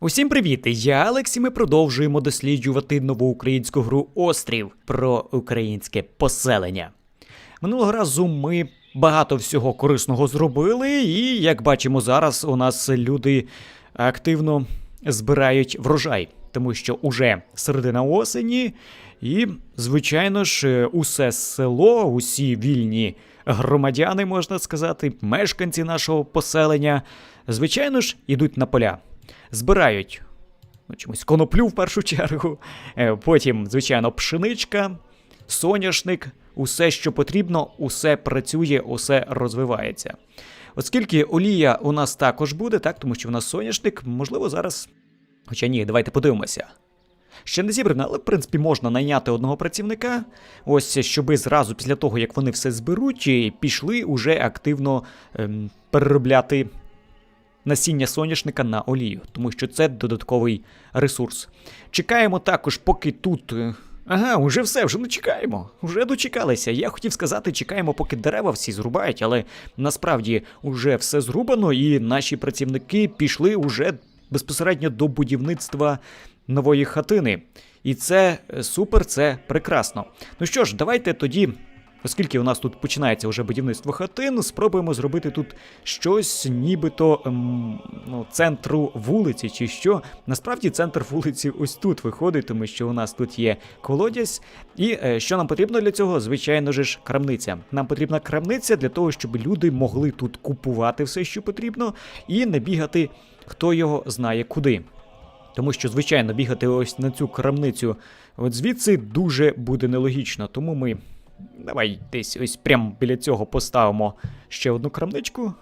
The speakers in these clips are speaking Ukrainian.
Усім привіт! Я Алекс і ми продовжуємо досліджувати нову українську гру Острів про українське поселення. Минулого разу ми багато всього корисного зробили, і як бачимо зараз, у нас люди активно збирають врожай, тому що уже середина осені, і, звичайно ж, усе село, усі вільні громадяни, можна сказати, мешканці нашого поселення, звичайно ж, ідуть на поля збирають ну, чомусь коноплю в першу чергу, е, потім, звичайно, пшеничка, соняшник, усе, що потрібно, усе працює, усе розвивається. Оскільки олія у нас також буде, так, тому що в нас соняшник, можливо, зараз. Хоча ні, давайте подивимося. Ще не зібрано, але в принципі можна найняти одного працівника. Ось щоби зразу після того, як вони все зберуть, пішли уже активно ем, переробляти насіння соняшника на олію, тому що це додатковий ресурс. Чекаємо також, поки тут. е, Ага, уже все, вже не чекаємо. Вже дочекалися. Я хотів сказати, чекаємо, поки дерева всі зрубають, але насправді вже все зрубано, і наші працівники пішли уже безпосередньо до будівництва нової хатини. І це е, супер, це прекрасно. Ну що ж, давайте тоді Оскільки у нас тут починається вже будівництво хатин, спробуємо зробити тут щось, нібито ем, ну, центру вулиці, чи що. Насправді центр вулиці ось тут виходить, тому що у нас тут є колодязь. І е, що нам потрібно для цього? Звичайно ж, крамниця. Нам потрібна крамниця для того, щоб люди могли тут купувати все, що потрібно, і не бігати, хто його знає куди. Тому що, звичайно, бігати ось на цю крамницю от звідси дуже буде нелогічно. Тому ми давай десь ось прямо біля цього поставимо ще одну крамничку.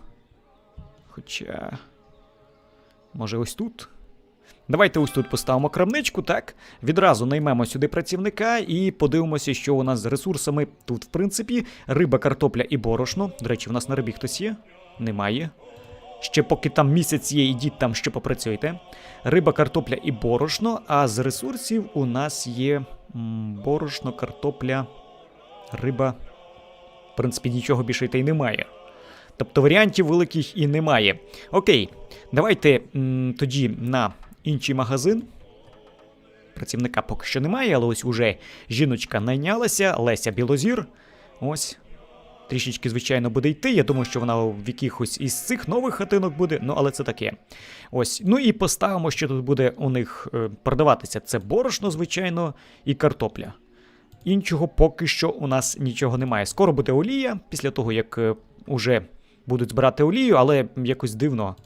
Хоча. Може, ось тут. Давайте ось тут поставимо крамничку, так? Відразу наймемо сюди працівника і подивимося, що у нас з ресурсами тут, в принципі, риба, картопля і борошно. До речі, у нас на рибі хтось є? Немає. Ще поки там місяць є, ідіть там ще попрацюйте. Риба, картопля і борошно. А з ресурсів у нас є борошно, картопля, риба. В принципі, нічого більше та й немає. Тобто варіантів великих і немає. Окей, давайте м, тоді на інший магазин. Працівника поки що немає, але ось уже жіночка найнялася, Леся Білозір. Ось. Трішечки, звичайно, буде йти. Я думаю, що вона в якихось із цих нових хатинок буде, ну але це таке. Ось. Ну і поставимо, що тут буде у них е, продаватися. Це борошно, звичайно, і картопля. Іншого поки що у нас нічого немає. Скоро буде олія, після того, як е, уже будуть збирати олію, але якось дивно.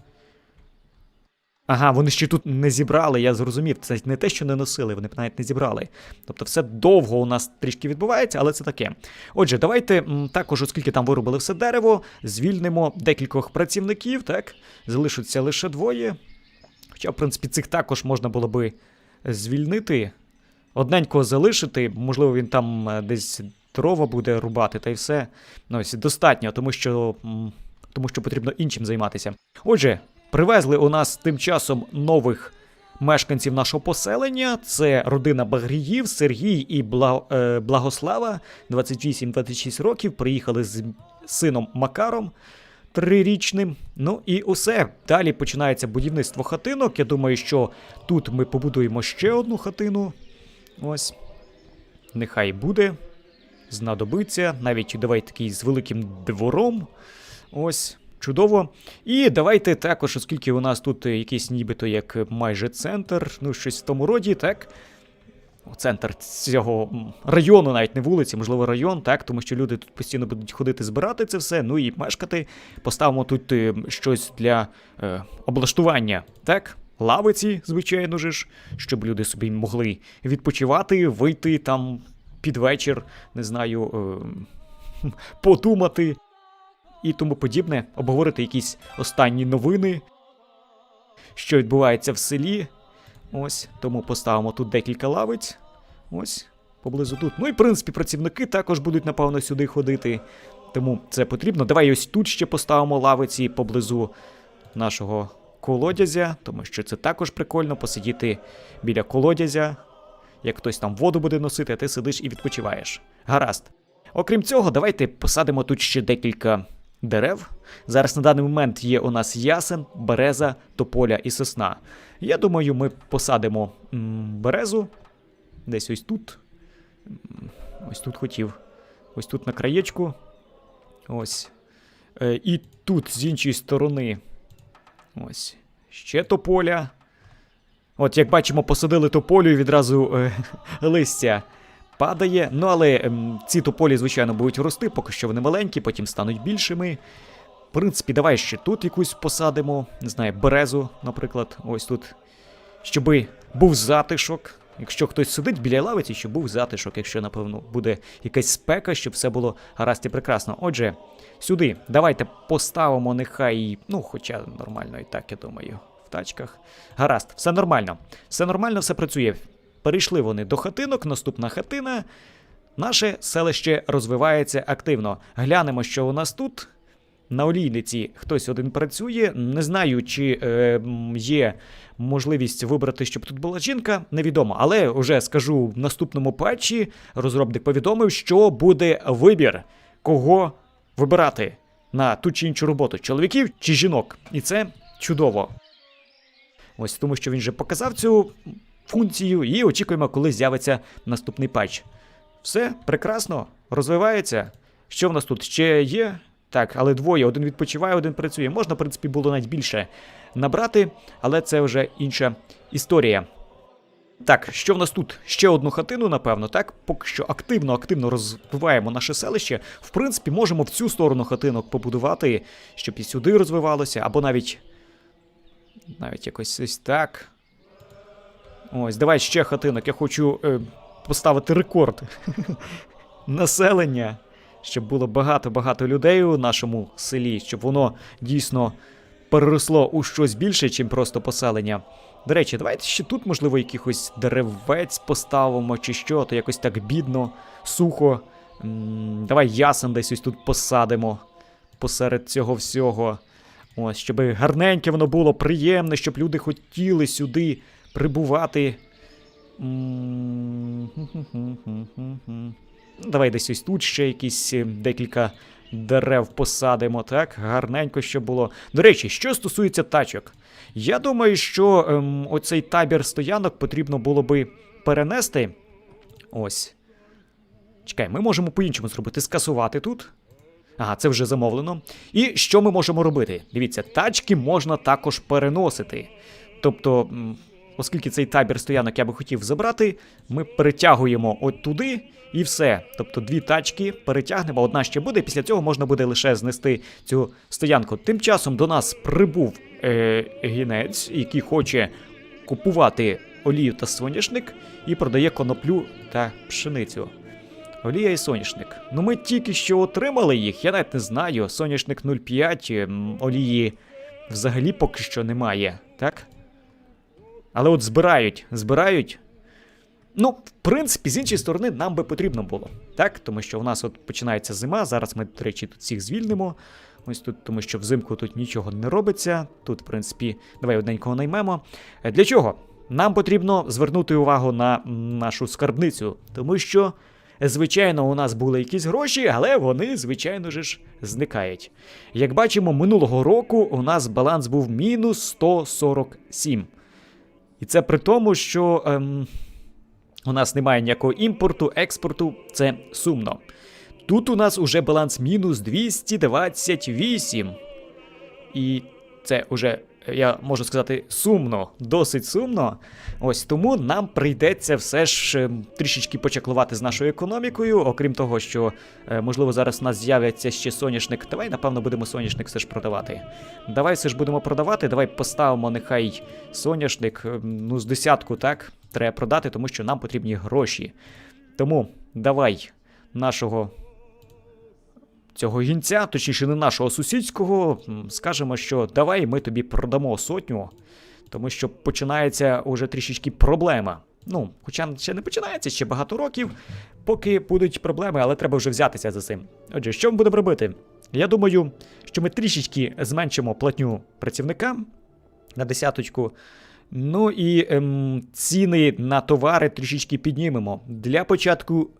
Ага, вони ще тут не зібрали, я зрозумів. Це не те, що не носили, вони б навіть не зібрали. Тобто все довго у нас трішки відбувається, але це таке. Отже, давайте також, оскільки там вирубили все дерево, звільнимо декількох працівників, так? Залишаться лише двоє. Хоча, в принципі, цих також можна було би звільнити. Одненького залишити, можливо, він там е, десь дрова буде рубати, та й все. Ну, ось достатньо, тому що, тому що потрібно іншим займатися. Отже, привезли у нас тим часом нових мешканців нашого поселення. Це родина Багріїв, Сергій і Бла... е, Благослава, 28-26 років. Приїхали з сином Макаром. Трирічним. Ну і усе. Далі починається будівництво хатинок. Я думаю, що тут ми побудуємо ще одну хатину. Ось. Нехай буде. Знадобиться. Навіть давай такий з великим двором. Ось. Чудово. І давайте також, оскільки у нас тут якийсь нібито як майже центр, ну щось в тому роді, так? Центр цього району, навіть не вулиці, можливо, район, так, тому що люди тут постійно будуть ходити збирати це все, ну і мешкати. Поставимо тут е, щось для е, облаштування, так? Лавиці, звичайно ж, щоб люди собі могли відпочивати, вийти там під вечір, не знаю, е, подумати і тому подібне, обговорити якісь останні новини, що відбувається в селі. Ось, тому поставимо тут декілька лавиць. Ось, поблизу тут. Ну і в принципі працівники також будуть, напевно, сюди ходити. Тому це потрібно. Давай ось тут ще поставимо лавиці поблизу нашого колодязя, тому що це також прикольно посидіти біля колодязя. Як хтось там воду буде носити, а ти сидиш і відпочиваєш. Гаразд. Окрім цього, давайте посадимо тут ще декілька дерев. Зараз на даний момент є у нас ясен, береза, тополя і сосна. Я думаю, ми посадимо м, березу десь ось тут. Ось тут хотів. Ось тут на краєчку. Ось. Е, і тут з іншої сторони. Ось. Ще тополя. От, як бачимо, посадили тополю і відразу е, листя падає. Ну, але е, ці тополі, звичайно, будуть рости, поки що вони маленькі, потім стануть більшими. В принципі, давай ще тут якусь посадимо. Не знаю, березу, наприклад, ось тут. Щоби був затишок. Якщо хтось сидить біля лавиці, щоб був затишок, якщо, напевно, буде якась спека, щоб все було гаразд і прекрасно. Отже, сюди давайте поставимо нехай, ну, хоча нормально і так, я думаю, в тачках. Гаразд, все нормально. Все нормально, все працює. Перейшли вони до хатинок, наступна хатина. Наше селище розвивається активно. Глянемо, що у нас тут. На олійниці хтось один працює. Не знаю, чи е, є можливість вибрати, щоб тут була жінка, невідомо. Але вже скажу в наступному патчі. Розробник повідомив, що буде вибір, кого вибирати на ту чи іншу роботу: чоловіків чи жінок. І це чудово. Ось тому, що він вже показав цю функцію, і очікуємо, коли з'явиться наступний патч. Все прекрасно, розвивається. Що в нас тут ще є? Так, але двоє, один відпочиває, один працює. Можна, в принципі, було навіть більше набрати, але це вже інша історія. Так, що в нас тут? Ще одну хатину, напевно, так? Поки що активно-активно розвиваємо наше селище. В принципі, можемо в цю сторону хатинок побудувати, щоб і сюди розвивалося, або навіть. Навіть якось ось так. Ось, давай ще хатинок. Я хочу е, поставити рекорд населення, щоб було багато-багато людей у нашому селі, щоб воно дійсно переросло у щось більше, чим просто поселення. До речі, давайте ще тут, можливо, якихось деревець поставимо, чи що, то якось так бідно, сухо. Давай ясен десь ось тут посадимо посеред цього всього. Ось, щоб гарненьке воно було, приємне, щоб люди хотіли сюди прибувати. Давай десь ось тут ще якісь е, декілька дерев посадимо, так? Гарненько щоб було. До речі, що стосується тачок, я думаю, що ем, оцей табір стоянок потрібно було би перенести. Ось. Чекай, ми можемо по-іншому зробити. Скасувати тут. Ага, це вже замовлено. І що ми можемо робити? Дивіться, тачки можна також переносити. Тобто, оскільки цей табір стоянок я би хотів забрати, ми перетягуємо от туди і все. Тобто дві тачки перетягнемо, одна ще буде, після цього можна буде лише знести цю стоянку. Тим часом до нас прибув е, гінець, який хоче купувати олію та соняшник і продає коноплю та пшеницю. Олія і соняшник. Ну ми тільки що отримали їх, я навіть не знаю. Соняшник 0,5, олії взагалі поки що немає, так? Але от збирають, збирають. Ну, в принципі, з іншої сторони, нам би потрібно було, так? Тому що в нас от починається зима. Зараз ми, до речі, тут всіх звільнимо. Ось тут, тому що взимку тут нічого не робиться. Тут, в принципі, давай одненького наймемо. Е, Для чого? Нам потрібно звернути увагу на нашу скарбницю, тому що, звичайно, у нас були якісь гроші, але вони, звичайно ж, зникають. Як бачимо, минулого року у нас баланс був мінус 147. І це при тому, що ем, у нас немає ніякого імпорту, експорту, це сумно. Тут у нас уже баланс мінус 228. І це уже, я можу сказати, сумно, досить сумно. Ось тому нам прийдеться все ж ем, трішечки почаклувати з нашою економікою. Окрім того, що е, можливо зараз у нас з'явиться ще соняшник. Давай, напевно, будемо соняшник все ж продавати. Давай все ж будемо продавати. Давай поставимо нехай соняшник, ем, ну, з десятку, так? Треба продати, тому що нам потрібні гроші. Тому давай нашого цього гінця, точніше, не нашого сусідського, скажемо, що давай ми тобі продамо сотню, тому що починається уже трішечки проблема. Ну, хоча ще не починається, ще багато років, поки будуть проблеми, але треба вже взятися за цим. Отже, що ми будемо робити? Я думаю, що ми трішечки зменшимо платню працівникам на десяточку. Ну і ем, ціни на товари трішечки піднімемо. Для початку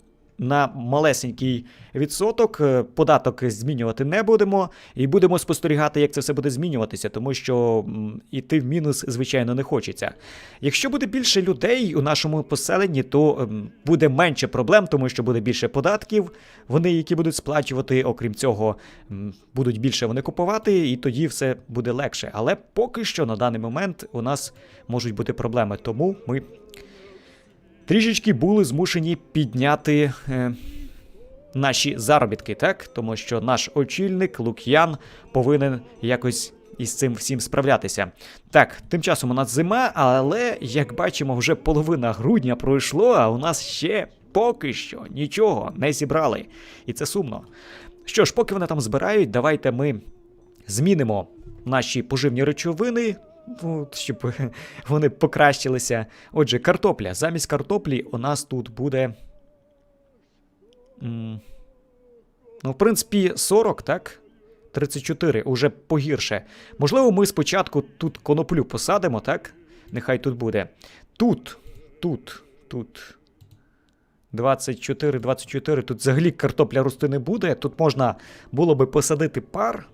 на малесенький відсоток. Е, Податок змінювати не будемо, і будемо спостерігати, як це все буде змінюватися, тому що м, іти в мінус, звичайно, не хочеться. Якщо буде більше людей у нашому поселенні, то ем, буде менше проблем, тому що буде більше податків, вони, які будуть сплачувати. Окрім цього, будуть більше вони купувати, і тоді все буде легше. Але поки що на даний момент у нас можуть бути проблеми, тому ми трішечки були змушені підняти. Е, Наші заробітки, так? Тому що наш очільник Лук'ян повинен якось із цим всім справлятися. Так, тим часом у нас зима, але як бачимо, вже половина грудня пройшло, а у нас ще поки що нічого не зібрали. І це сумно. Що ж, поки вони там збирають, давайте ми змінимо наші поживні речовини. Ну, Щоб вони покращилися. Отже, картопля. Замість картоплі у нас тут буде. Ну, в принципі, 40, так? 34, уже погірше. Можливо, ми спочатку тут коноплю посадимо, так? Нехай тут буде. Тут, тут, тут. 24, 24. Тут взагалі картопля рости не буде. Тут можна було би посадити пар.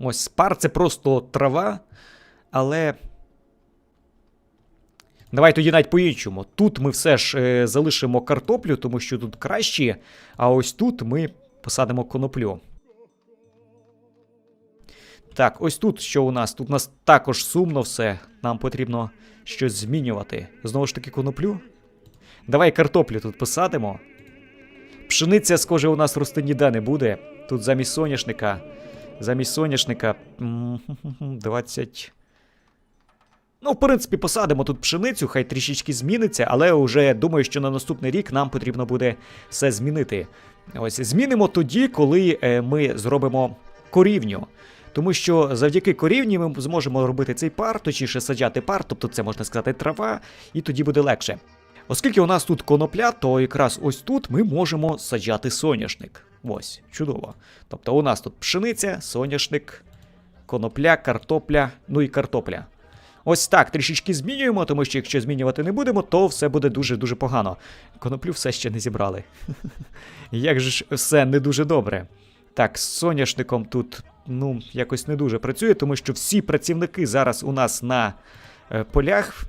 Ось пар це просто трава. Але. Давай тоді навіть по-іншому. Тут ми все ж е, залишимо картоплю, тому що тут краще. А ось тут ми посадимо коноплю. Так, ось тут що у нас? Тут у нас також сумно все. Нам потрібно щось змінювати. Знову ж таки, коноплю. Давай картоплю тут посадимо. Пшениця, схоже, у нас рости ніде не буде. Тут замість соняшника. Замість соняшника. 20. Ну, в принципі, посадимо тут пшеницю, хай трішечки зміниться, але вже думаю, що на наступний рік нам потрібно буде все змінити. Ось змінимо тоді, коли е, ми зробимо корівню. Тому що завдяки корівні ми зможемо робити цей пар, точніше саджати пар, тобто це можна сказати трава, і тоді буде легше. Оскільки у нас тут конопля, то якраз ось тут ми можемо саджати соняшник. Ось, чудово. Тобто у нас тут пшениця, соняшник, конопля, картопля, ну і картопля. Ось так трішечки змінюємо, тому що якщо змінювати не будемо, то все буде дуже-дуже погано. Коноплю все ще не зібрали. Як же ж все не дуже добре. Так, з соняшником тут, ну, якось не дуже працює, тому що всі працівники зараз у нас на е, полях.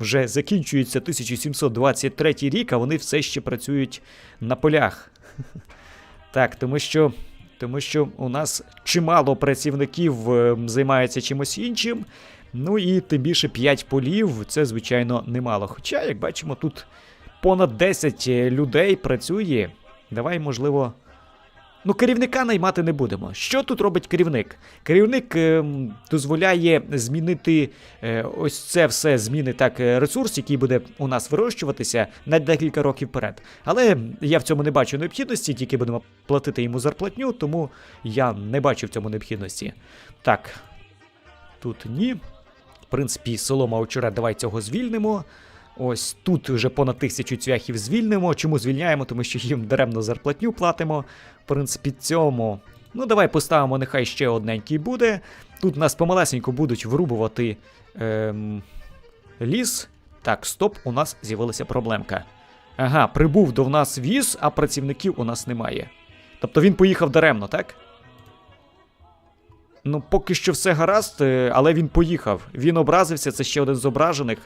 Вже закінчується 1723 рік, а вони все ще працюють на полях. Так, тому що, тому що у нас чимало працівників займається займаються чимось іншим. Ну і тим більше 5 полів це, звичайно, немало. Хоча, як бачимо, тут понад 10 людей працює. Давай, можливо. Ну, керівника наймати не будемо. Що тут робить керівник? Керівник ем, дозволяє змінити е, ось це все зміни так, е, ресурс, який буде у нас вирощуватися на декілька років вперед. Але я в цьому не бачу необхідності, тільки будемо платити йому зарплатню, тому я не бачу в цьому необхідності. Так, тут ні. В принципі, солома очерет, давай цього звільнимо. Ось тут вже понад тисячу цвяхів звільнимо. Чому звільняємо? Тому що їм даремно зарплатню платимо. В принципі, цьому. Ну, давай поставимо, нехай ще одненький буде. Тут нас помалесенько будуть врубувати ем, ліс. Так, стоп, у нас з'явилася проблемка. Ага, прибув до нас віз, а працівників у нас немає. Тобто він поїхав даремно, так? Ну, поки що все гаразд, е, але він поїхав. Він образився, це ще один з ображених.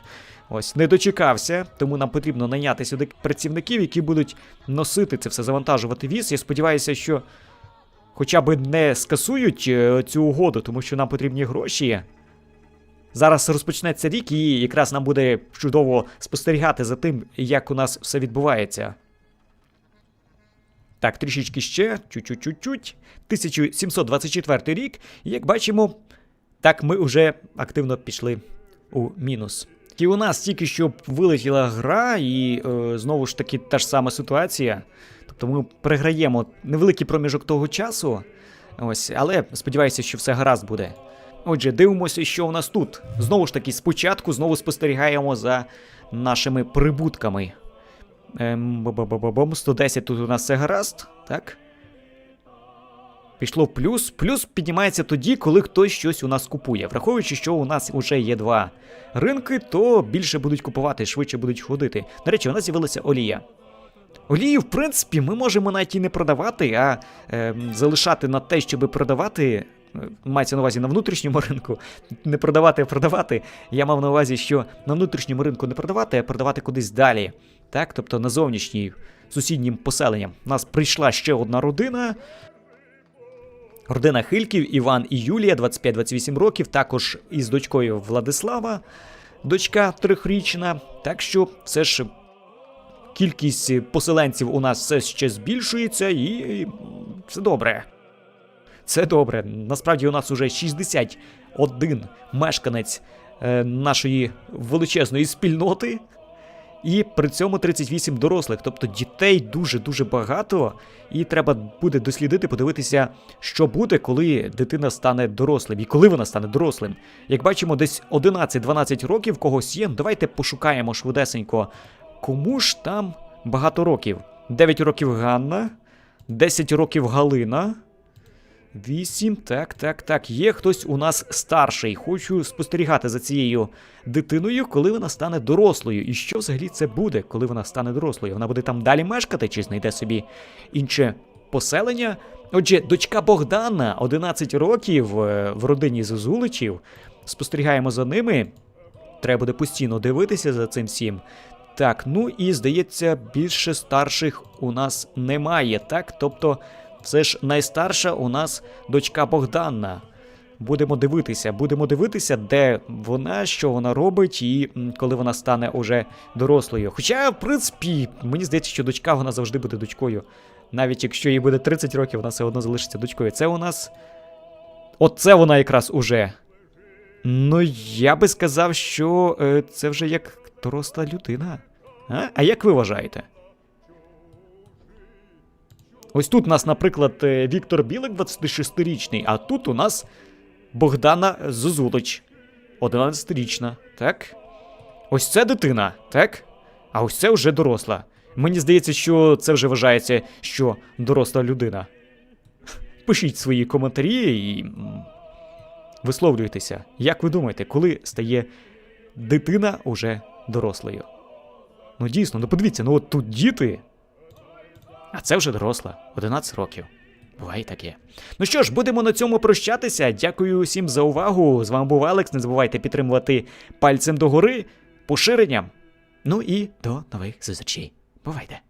Ось, не дочекався, тому нам потрібно найняти сюди працівників, які будуть носити це все, завантажувати віз. Я сподіваюся, що хоча б не скасують е, цю угоду, тому що нам потрібні гроші. Зараз розпочнеться рік, і якраз нам буде чудово спостерігати за тим, як у нас все відбувається. Так, трішечки ще, чуть-чуть-чуть-чуть. 1724 рік. Як бачимо, так ми вже активно пішли у мінус. І у нас тільки що вилетіла гра, і е, знову ж таки та ж сама ситуація. Тобто ми переграємо невеликий проміжок того часу. Ось, але сподіваюся, що все гаразд буде. Отже, дивимося, що у нас тут. Знову ж таки, спочатку знову спостерігаємо за нашими прибутками. Ем, бам 110 тут у нас все гаразд, так? Пішло в плюс. Плюс піднімається тоді, коли хтось щось у нас купує. Враховуючи, що у нас вже є два ринки, то більше будуть купувати, швидше будуть ходити. До речі, у нас з'явилася олія. Олію, в принципі, ми можемо навіть і не продавати, а е, залишати на те, щоб продавати. е, Мається на увазі на внутрішньому ринку, не продавати, а продавати. Я мав на увазі, що на внутрішньому ринку не продавати, а продавати кудись далі. Так, тобто на зовнішній сусіднім поселенням. У нас прийшла ще одна родина. Родина Хильків, Іван і Юлія, 25-28 років, також із дочкою Владислава, дочка трьохрічна. Так що все ж кількість поселенців у нас все ще збільшується, і все добре. Це добре. Насправді у нас уже 61 мешканець е, нашої величезної спільноти. І при цьому 38 дорослих, тобто дітей дуже-дуже багато, і треба буде дослідити, подивитися, що буде, коли дитина стане дорослим, і коли вона стане дорослим. Як бачимо, десь 11-12 років когось є. Давайте пошукаємо швидесенько, кому ж там багато років. 9 років Ганна, 10 років Галина. Вісім, так, так, так. Є хтось у нас старший. Хочу спостерігати за цією дитиною, коли вона стане дорослою. І що взагалі це буде, коли вона стане дорослою? Вона буде там далі мешкати чи знайде собі інше поселення? Отже, дочка Богдана, 11 років е, в родині Зозуличів. Спостерігаємо за ними. Треба буде постійно дивитися за цим всім. Так, ну і здається, більше старших у нас немає, так? Тобто, все ж найстарша у нас дочка Богдана. Будемо дивитися, будемо дивитися, де вона, що вона робить, і коли вона стане уже дорослою. Хоча, в принципі, мені здається, що дочка вона завжди буде дочкою. Навіть якщо їй буде 30 років, вона все одно залишиться дочкою. Це у нас. Оце вона якраз уже. Ну, я би сказав, що е, це вже як доросла людина. А? а як ви вважаєте? Ось тут у нас, наприклад, е, Віктор Білик, 26-річний, а тут у нас Богдана Зозулич, 11-річна, так? Ось це дитина, так? А ось це вже доросла. Мені здається, що це вже вважається, що доросла людина. Пишіть свої коментарі і висловлюйтеся. Як ви думаєте, коли стає дитина уже дорослою? Ну дійсно, ну подивіться, ну от тут діти. А це вже доросла, 11 років. Буває таке. Ну що ж, будемо на цьому прощатися. Дякую всім за увагу. З вами був Алекс. Не забувайте підтримувати пальцем догори, поширенням. Ну і до нових зустрічей. Бувайте!